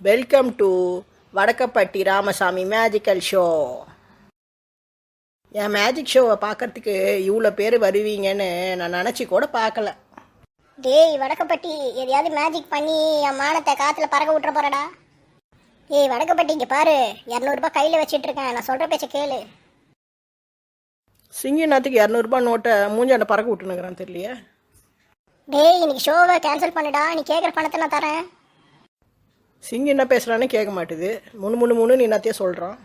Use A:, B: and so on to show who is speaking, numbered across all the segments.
A: Welcome to Vadakkupatti Ramasamy magical show N magic ஷோவை பார்க்கறதுக்கு இவ்வளோ பேர் வருவீங்கன்னு நான் நினச்சி கூட பார்க்கல.
B: டேய் வடக்கப்பட்டி எதையாவது மேஜிக் பண்ணி என் மானத்தை காத்துல பறக்க விட்டுற போறடா. ஏய் வடக்கப்பட்டி இங்க பாரு. இரநூறுபா கையில வச்சிட்டு இருக்கேன். நான் சொல்ற பேச்ச கேளு.
A: சிங்கிநாத்துக்கு இரநூறுபா நோட்டை மூஞ்சாண்ட பறக்க விட்டுனுங்கிறான் தெரியலையே?
B: டேய் இன்னைக்கு ஷோவை கேன்சல் பண்ணுடா. நீ கேட்குற பணத்தை நான் தரேன்.
A: சிங்கி என்ன பேசுகிறான்னு கேட்க மாட்டுது. முணு முணு முணு நீ என்னத்தையே சொல்கிறான்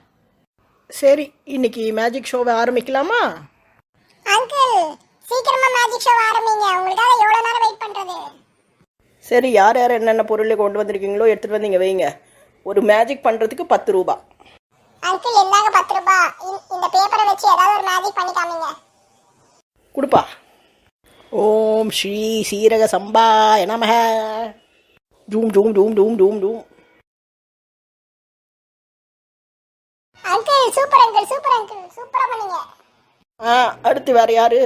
A: சரி இன்னைக்கு மேஜிக் ஷோவை ஆரம்பிக்கலாமா?
B: அங்கிள் சீக்கிரமா மேஜிக் ஷோ ஆரம்பிங்க. உங்களுக்காக எவ்வளவு நேரம் வெயிட் பண்றது?
A: சரி யார் யார் என்னென்ன பொருளை கொண்டு வந்திருக்கீங்களோ எடுத்துகிட்டு வந்து இங்கே வைங்க. ஒரு மேஜிக் பண்ணுறதுக்கு பத்து ரூபா.
B: அங்கிள் இந்தாங்க பத்து ரூபாய் இந்த பேப்பரை வச்சு ஏதாவது ஒரு மேஜிக் பண்ணி காமிங்க.
A: கொடுப்பா. ஓம் ஸ்ரீ சீரக சம்பாய நமக. Zoom zoom zoom zoom zoom zoom.
B: Uncle super uncle super uncle சூப்பரா பண்ணீங்க
A: ஆ அடுத்து வேறு யாரு?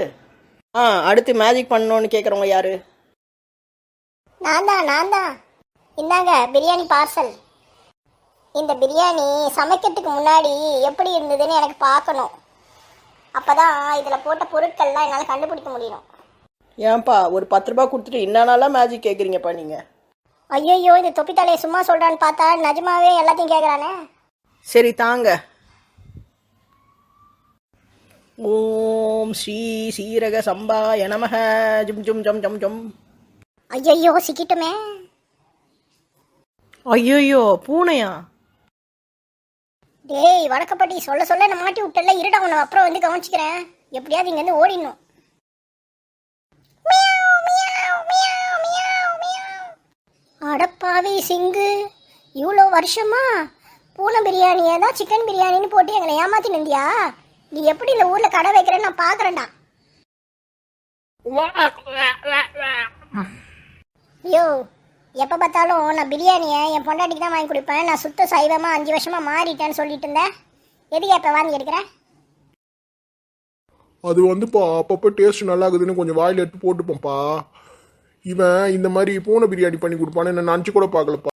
A: ஆ அடுத்து மேஜிக் பண்ணணும்னு கேட்குறவங்க யாரு?
B: நான் தான் நான் தான் இந்தாங்க பிரியாணி பார்சல் இந்த பிரியாணி சமைக்கிறதுக்கு முன்னாடி எப்படி இருந்ததுன்னு எனக்கு பார்க்கணும். அப்பதான் இதில் போட்ட பொருட்கள்லாம் என்னால் கண்டுபிடிக்க முடியும்.
A: ஏன்பா ஒரு பத்து ரூபா கொடுத்துட்டு என்னன்னாலாம் மேஜிக் கேட்குறீங்கப்பா நீங்கள்
B: ஐயோ இந்த தொப்பி தலையை சும்மா சொல்கிறான்னு பார்த்தா நிஜமாவே எல்லாத்தையும் கேட்குறானே
A: சரி தாங்க. ஓம் ஸ்ரீ சீரக சம்பாய நமக. ஜும் ஜும் ஜம் ஜம் ஜம்.
B: ஐயோ சிக்கிட்டுமே.
A: ஐயோயோ பூனையா?
B: டேய் வடக்கப்பட்டி சொல்ல சொல்ல நான் மாட்டி விட்டல இருடா உன்னை அப்புறம் வந்து கவனிச்சுக்கிறேன். எப்படியாவது இங்கேருந்து ஓடிடணும். அடப்பாவி சிங்கு இவ்வளோ வருஷமா பூனை பிரியாணியை தான் சிக்கன் பிரியாணின்னு போட்டு எங்களை ஏமாத்தி நிந்தியா நீ எப்படி இந்த ஊர்ல கடை வைக்கிறேன்னு நான் பாக்குறேன்டா. ஐயோ எப்போ பார்த்தாலும் நான் பிரியாணியை என் பொண்டாட்டிக்கு தான் வாங்கி கொடுப்பேன். நான் சுத்த சைவமா அஞ்சு வருஷமா மாறிட்டேன்னு சொல்லிட்டு இருந்தேன். எதுக்கு இப்போ வாங்கி எடுக்கிறேன்
C: அது வந்துப்பா அப்பப்போ டேஸ்ட் நல்லா இருக்குதுன்னு கொஞ்சம் வாயில் எடுத்து போட்டுப்போம்ப்பா. இவன் இந்த மாதிரி பூனை பிரியாணி பண்ணி கொடுப்பான்னு நான் நினச்சி கூட பார்க்கலப்பா.